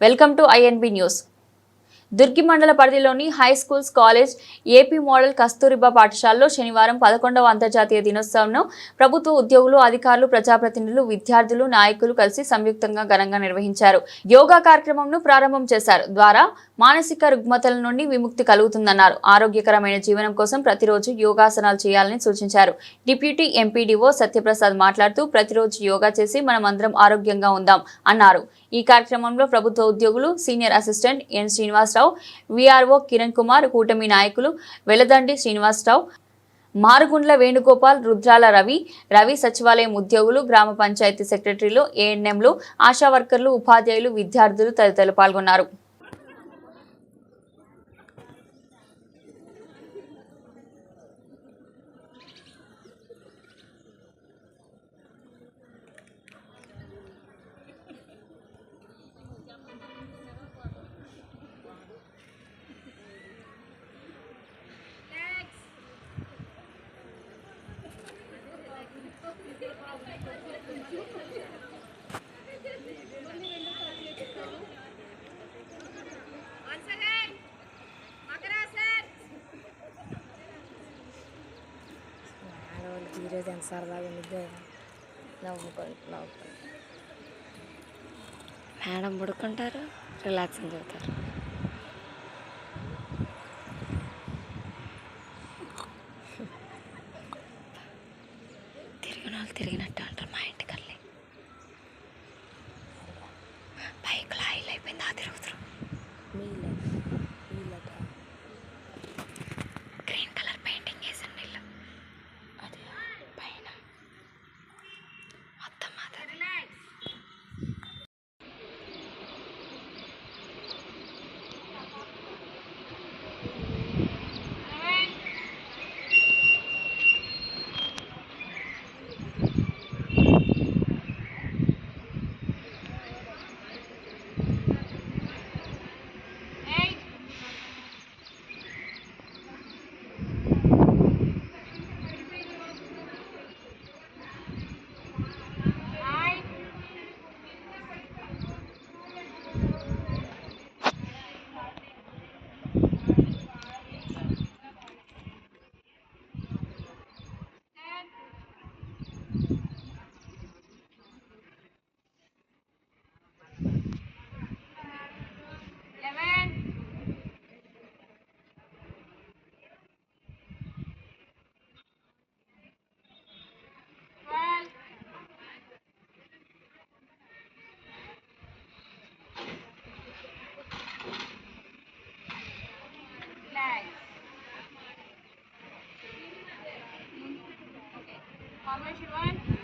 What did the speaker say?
Welcome to INB news. Durgi మండల పరిధిలోని high schools college AP model Kasturba పాఠశాలలో శనివారం పదకొండవ అంతర్జాతీయ దినోత్సవంను ప్రభుత్వ ఉద్యోగులు అధికారులు ప్రజాప్రతినిధులు విద్యార్థులు నాయకులు కలిసి సంయుక్తంగా ఘనంగా నిర్వహించారు. యోగా కార్యక్రమంను ప్రారంభం చేశారు. ద్వారా మానసిక రుగ్మతల నుండి విముక్తి కలుగుతుందన్నారు. ఆరోగ్యకరమైన జీవనం కోసం ప్రతిరోజు యోగాసనాలు చేయాలని సూచించారు. డిప్యూటీ ఎంపీడీఓ సత్యప్రసాద్ మాట్లాడుతూ ప్రతిరోజు యోగా చేసి మనం అందరం ఆరోగ్యంగా ఉందాం అన్నారు. ఈ కార్యక్రమంలో ప్రభుత్వ ఉద్యోగులు senior assistant N Srinivasa Rao VRO Kiran Kumar కూటమి నాయకులు వెలదండి శ్రీనివాసరావు మారుగుండ్ల వేణుగోపాల్ రుద్రాల రవి రవి సచివాలయం ఉద్యోగులు గ్రామ పంచాయతీ సెక్రటరీలు ఏఎన్ఎంలు ఆశా వర్కర్లు ఉపాధ్యాయులు విద్యార్థులు తదితరులు పాల్గొన్నారు. ఈరోజు ఎంత సరదాగా ఉండిద్దో నవ్వుకొని నవ్వుకొని. మేడం పడుకుంటారు రిలాక్సింగ్ అవుతారు. తిరిగిన వాళ్ళు తిరిగినట్టు అంటారు మా ఇంటికి Mama.